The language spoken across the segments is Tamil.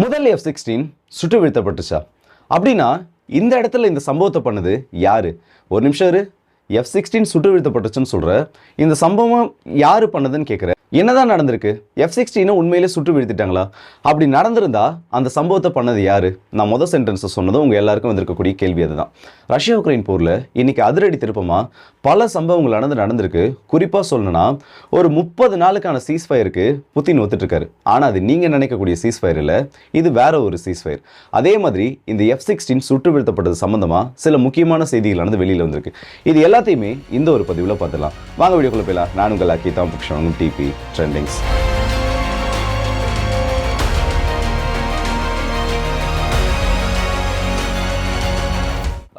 முதல் எஃப் சிக்ஸ்டீன் சுட்டு வீழ்த்தப்பட்டுச்சா? அப்படின்னா இந்த இடத்துல இந்த சம்பவத்தை பண்ணது யாரு? ஒரு நிமிஷம் இரு. எஃப் சிக்ஸ்டீன் சுட்டு வீழ்த்தப்பட்டுச்சுன்னு சொல்ற. இந்த சம்பவம் யாரு பண்ணதுன்னு கேட்குற என்னதான் நடந்திருக்கு? எஃப் சிக்ஸ்டீனை உண்மையிலே சுட்டு வீழ்த்திட்டாங்களா? அப்படி நடந்திருந்தா அந்த சம்பவத்தை பண்ணது யாரு? நான் மொதல் சென்டென்ஸை சொன்னதும் உங்கள் எல்லாருக்கும் வந்திருக்கக்கூடிய கேள்வி அதுதான். ரஷ்யா உக்ரைன் போரில் இன்னைக்கு அதிரடி திருப்பமாக பல சம்பவங்கள் நடந்து நடந்திருக்கு. குறிப்பாக சொல்லணும்னா ஒரு முப்பது நாளுக்கான சீஸ் ஃபயருக்கு புத்தின் ஒத்துட்ருக்காரு. ஆனால் அது நீங்கள் நினைக்கக்கூடிய சீஸ் ஃபயர் இல்லை இது வேற ஒரு சீஸ் ஃபயர் அதே மாதிரி இந்த எஃப் சிக்ஸ்டீன் சுட்டு வீழ்த்தப்பட்டது சம்பந்தமாக சில முக்கியமான செய்திகள் நடந்து வெளியில் வந்திருக்கு. இது எல்லாத்தையுமே இந்த ஒரு பதிவில் பார்த்துடலாம். வாங்க வீடியோக்குள்ள போயிடலாம். நான் உங்கள் அக்கி தான் புக்ஷன் டிபி trendings.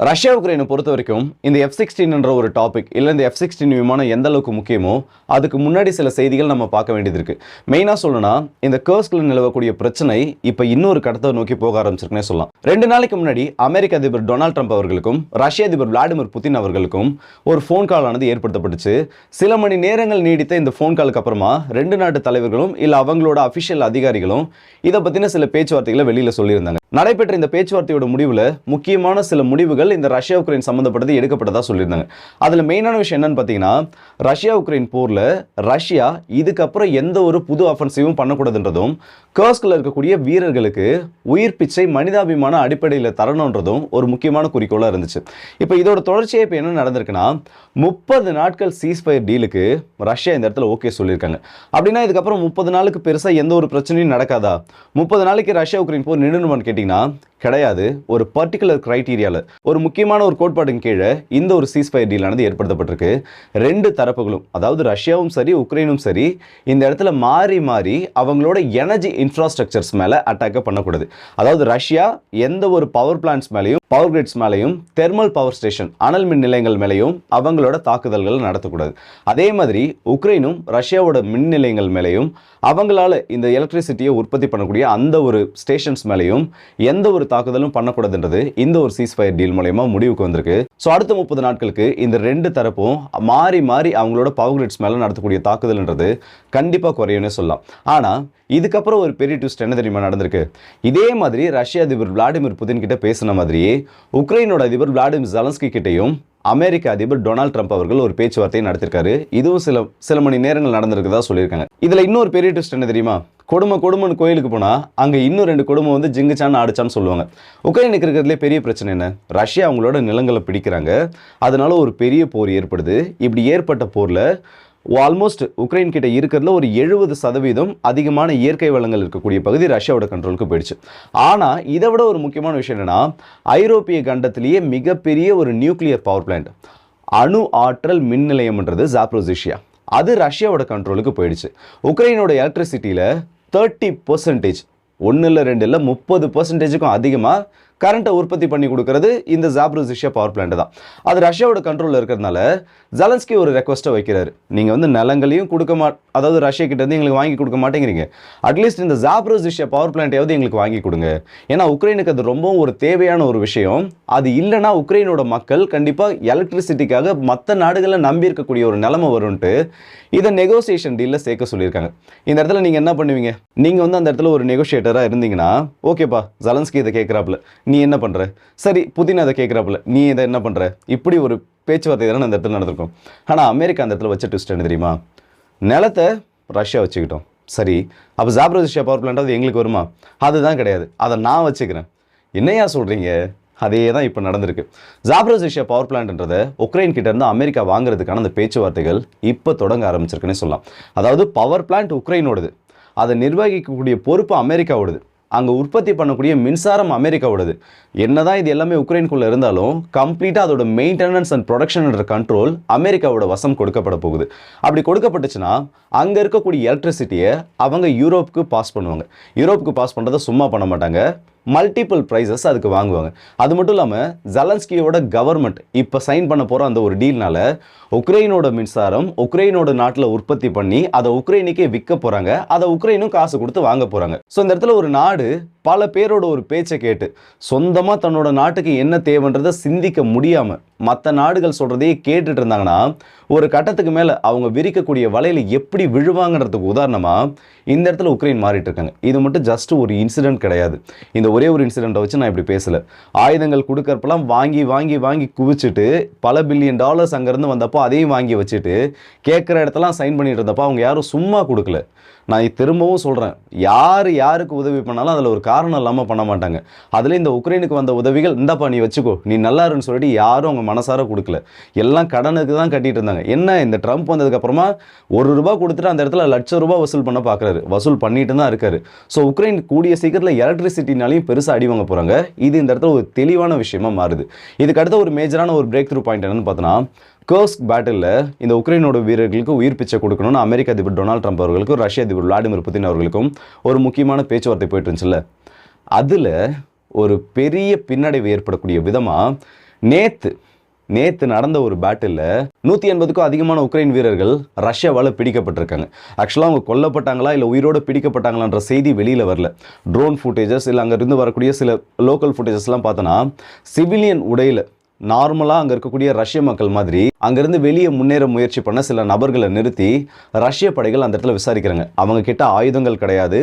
ரஷ்யா உக்ரைனை பொறுத்த வரைக்கும் இந்த எஃப் சிக்ஸ்டீன்ன்ற ஒரு டாபிக் இல்லை இந்த எஃப் சிக்ஸ்டீன் விமானம் எந்த அளவுக்கு முக்கியமோ அதுக்கு முன்னாடி சில செய்திகள் நம்ம பார்க்க வேண்டியது இருக்குது மெயினாக சொல்லணும்னா இந்த கேர்ஸ்கில் நிலவக்கூடிய பிரச்சனை இப்போ இன்னொரு கடத்தை நோக்கி போக ஆரம்பிச்சிருக்குன்னே சொல்லலாம். ரெண்டு நாளைக்கு முன்னாடி அமெரிக்க அதிபர் டொனால்ட் ட்ரம்ப் அவர்களுக்கும் ரஷ்ய அதிபர் விளாடிமிர் புதின் அவர்களுக்கும் ஒரு ஃபோன் கால் ஆனது ஏற்படுத்தப்பட்டுச்சு. சில மணி நேரங்கள் நீடித்த இந்த ஃபோன் காலுக்கு அப்புறமா ரெண்டு நாட்டு தலைவர்களும் இல்லை அவங்களோட அஃபிஷியல் அதிகாரிகளும் இதை பற்றின சில பேச்சுவார்த்தைகளை வெளியில் சொல்லியிருந்தாங்க. நடைபெற்ற இந்த பேச்சுவார்த்தையோட முடிவில் முக்கியமான சில முடிவுகள் இந்த ரஷ்யா உக்ரைன் சம்மந்தப்பட்டது எடுக்கப்பட்டதா சொல்லியிருந்தாங்க. அதில் மெயினான விஷயம் என்னன்னு பார்த்தீங்கன்னா ரஷ்யா உக்ரைன் போரில் ரஷ்யா இதுக்கப்புறம் எந்த ஒரு புது அஃபென்சிவும் பண்ணக்கூடாதுன்றதும் கர்ஸ்கில் இருக்கக்கூடிய வீரர்களுக்கு உயிர் பிச்சை மனிதாபிமான அடிப்படையில் தரணுன்றதும் ஒரு முக்கியமான குறிக்கோளாக இருந்துச்சு. இப்போ இதோட தொடர்ச்சியாக இப்போ என்ன நடந்திருக்குன்னா முப்பது நாட்கள் சீஸ்ஃபயர் டீலுக்கு ரஷ்யா இந்த இடத்துல ஓகே சொல்லியிருக்காங்க. அப்படின்னா இதுக்கப்புறம் முப்பது நாளுக்கு பெருசாக எந்த ஒரு பிரச்சனையும் நடக்காதா? முப்பது நாளைக்கு ரஷ்யா உக்ரைன் போர் நின்றுமான்னு கேட்டிங்கன்னா கிடையாது. ஒரு பர்டிகுலர் கிரைட்டீரியாவில் ஒரு முக்கியமான ஒரு கோட்பாட்டின் கீழே இந்த ஒரு சீஸ்ஃபயர் டீலானது ஏற்படுத்தப்பட்டிருக்கு. ரெண்டு தரப்புகளும் அதாவது ரஷ்யாவும் சரி உக்ரைனும் சரி இந்த இடத்துல மாறி மாறி அவங்களோட எனர்ஜி இன்ஃப்ராஸ்ட்ரக்சர்ஸ் மேலே அட்டாக்கை பண்ணக்கூடாது. அதாவது ரஷ்யா எந்த ஒரு பவர் பிளான்ட்ஸ் மேலேயும் பவர் கிரிட்ஸ் மேலேயும் தெர்மல் பவர் ஸ்டேஷன் அனல் மின் நிலையங்கள் மேலேயும் அவங்களோட தாக்குதல்கள் நடத்தக்கூடாது. அதே மாதிரி உக்ரைனும் ரஷ்யாவோட மின் நிலையங்கள் மேலேயும் அவங்களால இந்த எலக்ட்ரிசிட்டியை உற்பத்தி பண்ணக்கூடிய அந்த ஒரு ஸ்டேஷன்ஸ் மேலேயும் எந்த ஒரு தாக்குதலும் பண்ணக்கூடாதுன்றது இந்த ஒரு சீஸ்ஃபயர் டீல் மூலயமா முடிவுக்கு வந்திருக்கு. ஸோ அடுத்த முப்பது நாட்களுக்கு இந்த ரெண்டு தரப்பும் மாறி மாறி அவங்களோட பவர் கிரிட்ஸ் மேலே நடத்தக்கூடிய தாக்குதல்ன்றது கண்டிப்பாக குறையும்னே சொல்லலாம். ஆனால் இதுக்கப்புறம் ஒரு பெரிய ட்விஸ்ட் என்ன தெரியுமா நடந்திருக்கு? இதே மாதிரி ரஷ்ய அதிபர் விளாடிமிர் புதின் கிட்ட பேசின மாதிரியே உக்ரைனோட அதிபர் விளாடிமிர் ஜலன்ஸ்கி கிட்டையும் அமெரிக்க அதிபர் டொனால்ட் ட்ரம்ப் அவர்கள் ஒரு பேச்சுவார்த்தையை நடத்திருக்காரு. இதுவும் சில சில மணி நேரங்கள் நடந்திருக்குதா சொல்லியிருக்காங்க. இதில் இன்னொரு பெரிய ட்விஸ்ட் என்ன தெரியுமா? கொடுமை கொடுமைன்னு கோயிலுக்கு போனால் அங்கே இன்னும் ரெண்டு குடும்பம் வந்து ஜிங்குச்சான்னு ஆடிச்சான்னு சொல்லுவாங்க. உக்ரைனுக்கு இருக்கிறதுலே பெரிய பிரச்சனை என்ன? ரஷ்யா அவங்களோட நிலங்களை பிடிக்கிறாங்க. அதனால ஒரு பெரிய போர் ஏற்படுது. இப்படி ஏற்பட்ட போர்ல ஆல்மோஸ்ட் உக்ரைன் கிட்ட இருக்கிறதுல ஒரு எழுபது சதவீதம் அதிகமான இயற்கை வளங்கள் இருக்கக்கூடிய பகுதி ரஷ்யாவோட கண்ட்ரோலுக்கு போயிடுச்சு. ஆனால் இதை விட ஒரு முக்கியமான விஷயம் என்னன்னா ஐரோப்பிய கண்டத்திலேயே மிகப்பெரிய ஒரு நியூக்ளியர் பவர் பிளான்ட் அணு ஆற்றல் மின் நிலையம்ன்றது ஜாப்ரோசிஷியா அது ரஷ்யாவோட கண்ட்ரோலுக்கு போயிடுச்சு. உக்ரைனோட எலக்ட்ரிசிட்டியில் தேர்ட்டி பர்சன்டேஜ் ஒன்று இல்லை ரெண்டு இல்லை முப்பது பர்சன்டேஜுக்கும் அதிகமாக கரண்ட்டை உற்பத்தி பண்ணி கொடுக்கறது இந்த ஜாப்ரோசிஷியா பவர் பிளான்ட் தான். அது ரஷ்யாவோட கண்ட்ரோலில் இருக்கிறதுனால ஜலன்ஸ்கி ஒரு ரெக்வஸ்ட்டை வைக்கிறாரு. நீங்கள் வந்து நிலங்களையும் கொடுக்க மா அதாவது ரஷ்யா கிட்ட இருந்து எங்களுக்கு வாங்கி கொடுக்க மாட்டேங்கிறீங்க. அட்லீஸ்ட் இந்த ஜாப்ரோசிஷியா பவர் பிளான்ட்டையாவது எங்களுக்கு வாங்கி கொடுங்க. ஏன்னா உக்ரைனுக்கு அது ரொம்பவும் ஒரு தேவையான ஒரு விஷயம். அது இல்லைன்னா உக்ரைனோட மக்கள் கண்டிப்பாக எலக்ட்ரிசிட்டிக்காக மற்ற நாடுகளை நம்பி இருக்கக்கூடிய ஒரு நிலைமை வரும்ன்ட்டு இதை நெகோசியேஷன் டீலில் சேர்க்க சொல்லியிருக்காங்க. இந்த இடத்துல நீங்கள் என்ன பண்ணுவீங்க? நீங்கள் வந்து அந்த இடத்துல ஒரு நெகோஷியேட்டராக இருந்தீங்கன்னா ஓகேப்பா ஜலன்ஸ்கி இதை கேட்குறாப்புல. நீ என்ன பண்ணுற சரி புதின் அதை கேட்குறாப்புல நீ இதை என்ன பண்ணுற இப்படி ஒரு பேச்சுவார்த்தை தானே அந்த இடத்துல நடந்திருக்கும். ஆனால் அமெரிக்கா அந்த இடத்துல வச்ச ட்விஸ்ட் என்ன தெரியுமா? நிலத்தை ரஷ்யா வச்சுக்கிட்டோம். சரி அப்போ ஜாப்ரோசிஷியா பவர் பிளான்ட் அது எங்களுக்கு வருமா? அதுதான் கிடையாது. அதை நான் வச்சுக்கிறேன். என்னையா சொல்கிறீங்க அதே தான் இப்போ நடந்திருக்கு. ஜாப்ரோசிஷியா பவர் பிளான்ட்ன்றதை உக்ரைன் கிட்டேருந்து அமெரிக்கா வாங்குறதுக்கான அந்த பேச்சுவார்த்தைகள் இப்போ தொடங்க ஆரம்பிச்சிருக்குன்னு சொல்லலாம். அதாவது பவர் பிளான்ட் உக்ரைனோடது. அதை நிர்வகிக்கக்கூடிய பொறுப்பு அமெரிக்காவோடது. அங்கே உற்பத்தி பண்ணக்கூடிய மின்சாரம் அமெரிக்காவோடது என்னதான் இது எல்லாமே உக்ரைனுக்குள்ளே இருந்தாலும் கம்ப்ளீட்டாக அதோட மெயின்டெனன்ஸ் அண்ட் ப்ரொடக்ஷன்ன்ற கண்ட்ரோல் அமெரிக்காவோட வசம் கொடுக்கப்பட போகுது. அப்படி கொடுக்கப்பட்டுச்சுன்னா அங்கே இருக்கக்கூடிய எலக்ட்ரிசிட்டியை அவங்க யூரோப்புக்கு பாஸ் பண்ணுவாங்க. யூரோப்புக்கு பாஸ் பண்ணுறதை சும்மா பண்ண மாட்டாங்க. மல்டிபிள் ப்ரைஸஸ் அதுக்கு வாங்குவாங்க. அது மட்டும் இல்லாமல் ஜலன்ஸ்கியோட கவர்மெண்ட் இப்போ சைன் பண்ண போகிற அந்த ஒரு டீல்னால உக்ரைனோட மின்சாரம் உக்ரைனோட நாட்டில் உற்பத்தி பண்ணி அதை உக்ரைனுக்கே விற்க போகிறாங்க அதை உக்ரைனும் காசு கொடுத்து வாங்க போகிறாங்க ஸோ இந்த இடத்துல ஒரு நாடு பல பேரோட ஒரு பேச்சை கேட்டு சொந்தமாக தன்னோட நாட்டுக்கு என்ன தேவைன்றதை சிந்திக்க முடியாமல் மற்ற நாடுகள் சொல்கிறதையே கேட்டுட்டு இருந்தாங்கன்னா ஒரு கட்டத்துக்கு மேலே அவங்க விரிக்கக்கூடிய வலையில் எப்படி விழுவாங்கன்றதுக்கு உதாரணமாக இந்த இடத்துல உக்ரைன் மாறிட்டு இருக்காங்க. இது மட்டும் ஜஸ்ட் ஒரு இன்சிடென்ட் கிடையாது. இந்த ஒரே ஒரு இன்சிடெண்ட்டை வச்சு நான் இப்படி பேசலை. ஆயுதங்கள் கொடுக்கறப்பெல்லாம் வாங்கி வாங்கி வாங்கி குவிச்சிட்டு பல பில்லியன் டாலர்ஸ் அங்கேருந்து வந்தப்போ அதையும் வாங்கி வச்சுட்டு கேட்குற இடத்தெல்லாம் சைன் பண்ணிட்டு இருந்தப்போ அவங்க யாரும் சும்மா கொடுக்கல. நான் திரும்பவும் சொல்கிறேன் யார் யாருக்கு உதவி பண்ணாலும் அதில் ஒரு காரணம் இல்லாமல் பண்ண மாட்டாங்க. அதில் இந்த உக்ரைனுக்கு வந்த உதவிகள் இந்தாப்பா நீ வச்சுக்கோ நீ நல்லா இருன்னு சொல்லிட்டு யாரும் அவங்க மனசார கொடுக்கல. எல்லாம் கடனுக்கு தான் கட்டிட்டு இருந்தாங்க. என்ன இந்த ட்ரம்ப் வந்ததுக்கப்புறமா ஒரு ரூபா கொடுத்துட்டு அந்த இடத்துல லட்சம் ரூபாய் வசூல் பண்ண பார்க்குறாரு வசூல் பண்ணிட்டு தான் இருக்காரு. ஸோ உக்ரைன் கூடிய சீக்கிரத்தில் எலக்ட்ரிசிட்டினாலையும் பெருசாக அடி வாங்க போகிறாங்க இது இந்த இடத்துல ஒரு தெளிவான விஷயமா மாறுது. இதுக்கு அடுத்த ஒரு மேஜரான ஒரு பிரேக் த்ரூ பாயிண்ட் என்னன்னு பார்த்தோன்னா கர்ஸ்க் பேட்டிலில் இந்த உக்ரைனோட வீரர்களுக்கு உயிர் பிச்சை கொடுக்கணும்னு அமெரிக்க அதிபர் டொனால்ட் ட்ரம்ப் அவர்களுக்கும் ரஷ்ய அதிபர் விளாடிமிர் புதின் அவர்களுக்கும் ஒரு முக்கியமான பேச்சுவார்த்தை போயிட்டு இருந்துச்சுல்ல. அதில் ஒரு பெரிய பின்னடைவு ஏற்படக்கூடிய விதமாக நேற்று நேற்று நடந்த ஒரு பேட்டில் நூற்றி எண்பதுக்கும் அதிகமான உக்ரைன் வீரர்கள் ரஷ்யாவால் பிடிக்கப்பட்டிருக்காங்க. ஆக்சுவலாக அவங்க கொல்லப்பட்டாங்களா இல்லை உயிரோடு பிடிக்கப்பட்டாங்களான்ற செய்தி வெளியில் வரல. ட்ரோன் ஃபுட்டேஜஸ் இல்லை அங்கேருந்து வரக்கூடிய சில லோக்கல் ஃபுட்டேஜஸ்லாம் பார்த்தோன்னா சிவிலியன் உடையில் நார்மலாக அங்கே இருக்கக்கூடிய ரஷ்ய மக்கள் மாதிரி அங்கேருந்து வெளியே முன்னேற முயற்சி பண்ண சில நபர்களை நிறுத்தி ரஷ்ய படைகள் அந்த இடத்துல விசாரிக்கிறாங்க. அவங்க கிட்ட ஆயுதங்கள் கிடையாது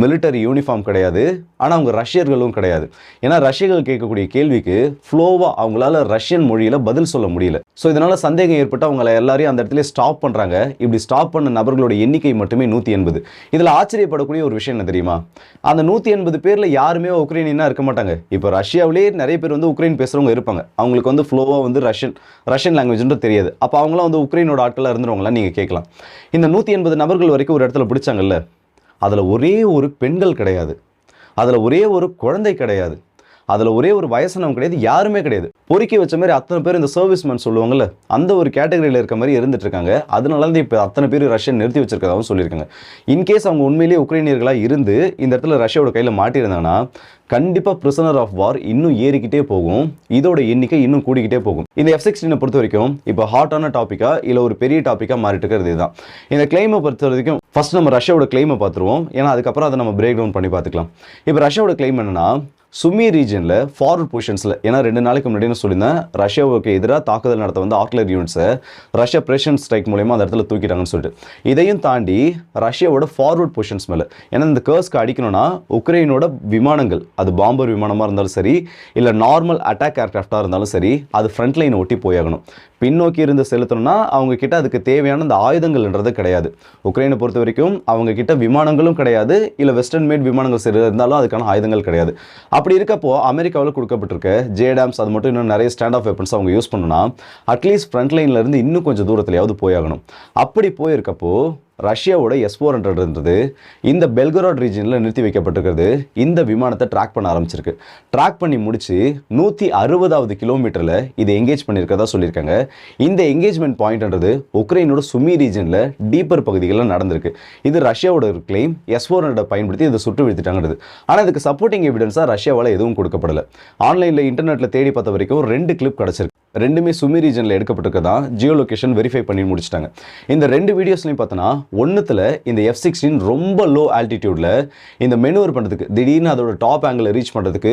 மிலிட்டரி யூனிஃபார்ம் கிடையாது ஆனால் அவங்க ரஷ்யர்களும் கிடையாது. ஏன்னா ரஷ்யர்கள் கேட்கக்கூடிய கேள்விக்கு ஃப்ளோவாக அவங்களால ரஷ்யன் மொழியில் பதில் சொல்ல முடியல. ஸோ இதனால் சந்தேகம் ஏற்பட்டு அவங்கள எல்லாரையும் அந்த இடத்துல ஸ்டாப் பண்ணுறாங்க இப்படி ஸ்டாப் பண்ண நபர்களோட எண்ணிக்கை மட்டுமே நூற்றி எண்பது. இதில் ஆச்சரியப்படக்கூடிய ஒரு விஷயம் என்ன தெரியுமா? அந்த நூற்றி எண்பது பேரில் யாருமே உக்ரைனியனாக இருக்க மாட்டாங்க. இப்போ ரஷ்யாவிலேயே நிறைய பேர் வந்து உக்ரைன் பேசுகிறவங்க இருப்பாங்க. அவங்களுக்கு வந்து ஃப்ளோவாக வந்து ரஷ்யன் ரஷ்யன் லாங்குவேஜ்ன்ற தெரியாது. அப்போ அவங்களாம் வந்து உக்ரைனோட ஆட்களாக இருந்துருவாங்களா நீங்கள் கேட்கலாம். இந்த நூற்றி எண்பது நபர்கள் வரைக்கும் ஒரு இடத்துல பிடிச்சாங்கல்ல அதில் ஒரே ஒரு பெண்கள் கிடையாது. அதில் ஒரே ஒரு குழந்தை கிடையாது. அதில் ஒரே ஒரு வயசானவங்க கிடையாது யாருமே கிடையாது. பொறுக்கி வச்ச மாதிரி அத்தனை பேர் இந்த சர்வீஸ் மேன் சொல்லுவாங்கல்ல அந்த ஒரு கேட்டகரியில் இருக்க மாதிரி இருந்துட்டு இருக்காங்க. அதனால தான் இப்போ அத்தனை பேர் ரஷ்யன் நிறுத்தி வச்சிருக்கதாகவும் சொல்லியிருக்காங்க. இன்கேஸ் அவங்க உண்மையிலேயே உக்ரைனியர்களாக இருந்து இந்த இடத்துல ரஷ்யாவோட கையில் மாட்டியிருந்தாங்கன்னா கண்டிப்பாக பிரிசனர் ஆஃப் வார் இன்னும் ஏறிக்கிட்டே போகும். இதோட எண்ணிக்கை இன்னும் கூடிக்கிட்டே போகும். இந்த எஃப் சிக்ஸ்டீனை பொறுத்த வரைக்கும் இப்போ ஹாட்டான டாப்பிக்காக இல்லை ஒரு பெரிய டாப்பிக்காக மாறிட்டு இருக்கிறது இதுதான். இந்த கிளைமை பொறுத்த வரைக்கும் ஃபர்ஸ்ட் நம்ம ரஷ்யாவோட கிளைமை பார்த்துருவோம். ஏன்னா அதுக்கப்புறம் அதை நம்ம பிரேக் டவுன் பண்ணி பார்த்துக்கலாம். இப்போ ரஷ்யாவோட கிளைம் என்னன்னா சுமி ரீஜனில் ஃபார்வர்ட் பொசிஷன்ஸில் ஏன்னா ரெண்டு நாளைக்கு முன்னாடி நான் சொல்லியிருந்தேன் ரஷ்யாவுக்கு எதிராக தாக்குதல் நடத்த வந்து ஆர்ட்லர் யூனிட்ஸை ரஷ்யா பிரஷன் ஸ்ட்ரைக் மூலயமா அந்த இடத்துல தூக்கிட்டாங்கன்னு சொல்லிட்டு. இதையும் தாண்டி ரஷ்யாவோட ஃபார்வர்ட் பொசிஷன்ஸ் மேலே ஏன்னா இந்த கேர்ஸ்க்கு அடிக்கணும்னா உக்ரைனோட விமானங்கள் அது பாம்பர் விமானமாக இருந்தாலும் சரி இல்லை நார்மல் அட்டாக் ஏர்கிராஃப்டாக இருந்தாலும் சரி அது ஃப்ரண்ட் லைனை ஒட்டி போயாகணும். பின்னோக்கி இருந்து செலுத்தணும்னா அவங்க கிட்ட அதுக்கு தேவையான அந்த ஆயுதங்கள்ன்றது கிடையாது. உக்ரைனை பொறுத்த வரைக்கும் அவங்க கிட்ட விமானங்களும் கிடையாது. இல்லை வெஸ்டர்ன் மேட் விமானங்கள் சரி இருந்தாலும் அதுக்கான ஆயுதங்கள் கிடையாது. அப்படி இருக்கப்போ அமெரிக்காவில் கொடுக்கப்பட்டிருக்க ஜேடாம்ஸ் அது மட்டும் இன்னும் நிறைய ஸ்டாண்ட் ஆஃப் வெப்பன்ஸ் அவங்க யூஸ் பண்ணணும்னா அட்லீஸ்ட் ஃப்ரண்ட் லைன்லேருந்து இன்னும் கொஞ்சம் தூரத்துலையாவது போயாகணும். அப்படி போயிருக்கப்போ ரஷ்யாவோட எஸ் ஃபோர் ஹண்ட்ரட்ன்றது இந்த பெல்கராட் ரீஜனில் நிறுத்தி வைக்கப்பட்டிருக்கிறது. இந்த விமானத்தை ட்ராக் பண்ண ஆரம்பிச்சிருக்கு. ட்ராக் பண்ணி முடித்து நூற்றி அறுபதாவது கிலோமீட்டரில் இது எங்கேஜ் பண்ணியிருக்கதா சொல்லியிருக்காங்க. இந்த எங்கேஜ்மெண்ட் பாயிண்ட்ன்றது உக்ரைனோட சுமி ரீஜனில் டீப்பர் பகுதிகளில் நடந்திருக்கு. இது ரஷ்யாவோட ஒரு கிளைம் எஸ் ஃபோர் ஹண்ட்ரட் பயன்படுத்தி இதை சுட்டு வீழ்த்திட்டாங்கிறது ஆனால் இதுக்கு சப்போர்ட்டிங் எவிடன்ஸாக ரஷ்யாவால் எதுவும் கொடுக்கப்படலை. ஆன்லைனில் இன்டர்நெட்டில் தேடி பார்த்த வரைக்கும் ரெண்டு கிளிப் கிடச்சிருக்கு. ரெண்டுமே சுமி ரீஜனில் எடுக்கப்பட்டிருக்கதான் ஜியோ லொகேஷன் வெரிஃபை பண்ணி முடிச்சிட்டாங்க. இந்த ரெண்டு வீடியோஸ்லையும் பார்த்தோன்னா ஒன்றுத்தில் இந்த எஃப் சிக்ஸ்டீன் ரொம்ப லோ ஆல்டிடியூடில் இந்த மெனுவர் பண்ணுறதுக்கு திடீர்னு அதோட டாப் ஆங்கிளை ரீச் பண்ணுறதுக்கு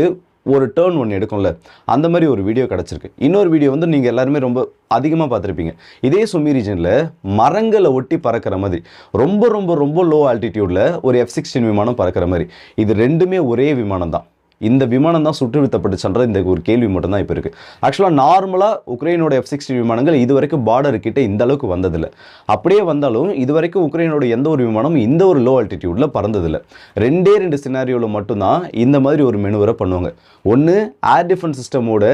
ஒரு டேர்ன் ஒன்று எடுக்கும்ல அந்த மாதிரி ஒரு வீடியோ கிடச்சிருக்கு. இன்னொரு வீடியோ வந்து நீங்கள் எல்லாருமே ரொம்ப அதிகமாக பார்த்துருப்பீங்க. இதே சுமி ரீஜனில் மரங்களை ஒட்டி பறக்கிற மாதிரி ரொம்ப ரொம்ப ரொம்ப லோ ஆல்டிடியூடில் ஒரு எஃப் சிக்ஸ்டீன் விமானம் பறக்கிற மாதிரி. இது ரெண்டுமே ஒரே விமானம் தான் இந்த விமானம் தான் சுட்டு வீழ்த்தப்பட்டுச்சுன்ற இந்த ஒரு கேள்வி மட்டும்தான் இப்போ இருக்குது ஆக்சுவலாக நார்மலாக உக்ரைனோட எஃப் சிக்ஸ்டி விமானங்கள் இது வரைக்கும் பார்டர் கிட்டே இந்த அளவுக்கு வந்ததில்லை. அப்படியே வந்தாலும் இது வரைக்கும் உக்ரைனோட எந்த ஒரு விமானமும் இந்த ஒரு லோ ஆல்டிடியூடில் பறந்ததில்லை. ரெண்டே ரெண்டு சினாரியோவில் மட்டும்தான் இந்த மாதிரி ஒரு மெனுவரை பண்ணுவாங்க. ஒன்று ஏர் டிஃபென்ஸ் சிஸ்டமோட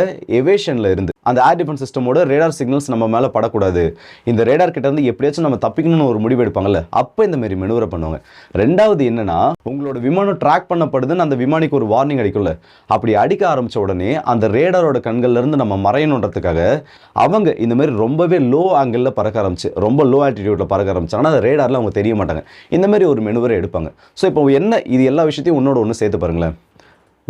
எவேஷனில் இருந்து அந்த ஏர் டிஃபென்ஸ் சிஸ்டமோட ரேடார் சிக்னல்ஸ் நம்ம மேலே படக்கூடாது. இந்த ரேடார் கிட்ட இருந்து எப்படியாச்சும் நம்ம தப்பிக்கணும்னு ஒரு முடிவு எடுப்பாங்கல்ல அப்போ இந்த மாரி மெனுவரை பண்ணுவாங்க. ரெண்டாவது என்னன்னா உங்களோட விமானம் ட்ராக் பண்ணப்படுதுன்னு அந்த விமானிக்கு ஒரு வார்னிங் அடிக்கும்ல. அப்படி அடிக்க ஆரம்பிச்ச உடனே அந்த ரேடாரோட கண்கள்ல இருந்து நம்ம மறையணுன்றதுக்காக அவங்க இந்த மாதிரி ரொம்பவே லோ ஆங்கிளில் பறக்க ஆரம்பிச்சு ரொம்ப லோ ஆல்டிடியூட்ல பறக்க ஆரம்பிச்சாங்கன்னா அந்த ரேடாரில் அவங்க தெரிய மாட்டாங்க. இந்த மாதிரி ஒரு மெனுவரை எடுப்பாங்க. ஸோ இப்போ என்ன இது எல்லா விஷயத்தையும் உன்னோட ஒன்று சேர்த்து பாருங்களேன்.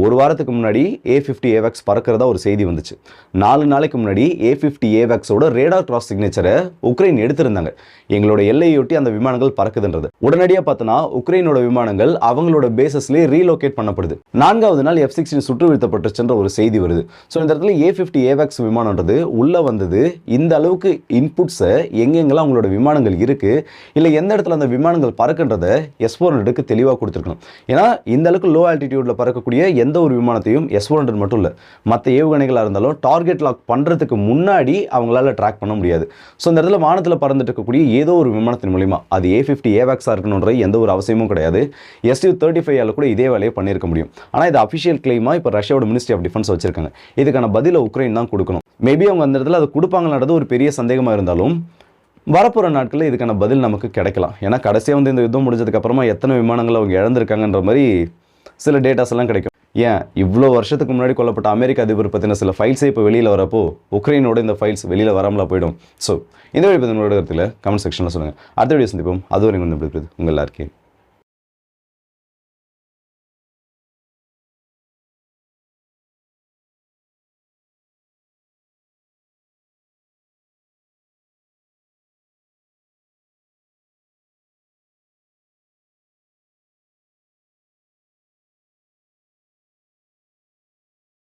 ஒரு வாரத்துக்கு முன்னாடி ஏ ஃபிஃப்டி ஏவேக்ஸ் பறக்கிறதா ஒரு செய்தி வந்துச்சு. நாலு நாளைக்கு முன்னாடி ஏ ஃபிஃப்டி ஏவேக்ஸோட ரேடார் கிராஸ் சிக்னேச்சரை உக்ரைன் எடுத்திருந்தாங்க. எங்களோட எல்லையொட்டி அந்த விமானங்கள் பறக்குதுன்றது. உடனடியாக பார்த்தோன்னா உக்ரைனோட விமானங்கள் அவங்களோட பேசஸ்லேயே ரீலோகேட் பண்ணப்படுது. நான்காவது நாள் எஃப் சிக்ஸ்டின் சுற்று வீழ்த்தப்பட்டுச்சுன்ற ஒரு செய்தி வருது. ஸோ இந்த இடத்துல ஏ ஃபிஃப்டி ஏவேக்ஸ் விமானன்றது உள்ளே வந்தது. இந்த அளவுக்கு இன்புட்ஸை எங்கெங்கெல்லாம் அவங்களோட விமானங்கள் இருக்குது இல்லை எந்த இடத்துல அந்த விமானங்கள் பறக்குன்றதை எஸ்போர்னடுக்கு தெளிவாக கொடுத்துருக்கணும். ஏன்னா இந்த அளவுக்கு லோ ஆல்டிடியூடில் பறக்கக்கூடிய எந்த ஒரு விமானத்தையும் எஸ் ஒன் ஹண்ட்ரட் மட்டும் இல்லை மற்ற ஏவுகணைகளாக இருந்தாலும் டார்கெட் லாக் பண்ணுறதுக்கு முன்னாடி அவங்களால ட்ராக் பண்ண முடியாது. ஸோ இந்த இடத்துல வானத்தில் பறந்துட்டு இருக்கக்கூடிய ஏதோ ஒரு விமானத்தின் மூலிமா அது ஏ ஃபிஃப்டி ஏவேக்ஸாக இருக்கணுன்ற எந்த ஒரு அவசியமும் கிடையாது. எஸ்யூ தேர்ட்டி ஃபைவ்ல கூட இதே வேலையை பண்ணியிருக்க முடியும். ஆனால் இது அஃபிஷியல் கிளைமாக இப்போ ரஷ்யாவோட மினிஸ்ட்ரி ஆஃப் டிஃபென்ஸ் வச்சிருக்காங்க. இதுக்கான பதிலை உக்ரைன் தான் கொடுக்கணும். மேபி அவங்க அந்த இடத்துல அதை கொடுப்பாங்கன்றது ஒரு பெரிய சந்தேகமாக இருந்தாலும் வரப்போகிற நாட்களில் இதுக்கான பதில் நமக்கு கிடைக்கலாம். ஏன்னா கடைசியாக வந்து இந்த யுத்தம் முடிஞ்சதுக்கப்புறமா எத்தனை விமானங்கள் அவங்க இழந்திருக்காங்கன்ற மாதிரி சில டேட்டாஸ் எல்லாம் கிடைக்கும். ஏன் இவ்வளோ வருஷத்துக்கு முன்னாடி கொல்லப்பட்ட அமெரிக்க அதிபர் பற்றின சில ஃபைல்ஸே இப்போ வெளியில் வரப்போ உக்ரைனோட இந்த ஃபைல்ஸ் வெளியில் வராமலா போயிடும். ஸோ இந்த வழி பற்றி உங்களோட கருத்தில் கமெண்ட் செக்ஷனில் சொல்லுங்கள் அடுத்த வீடியோ சந்திப்போம். அது வரைக்கும் வந்து உங்கள் எல்லாருக்கே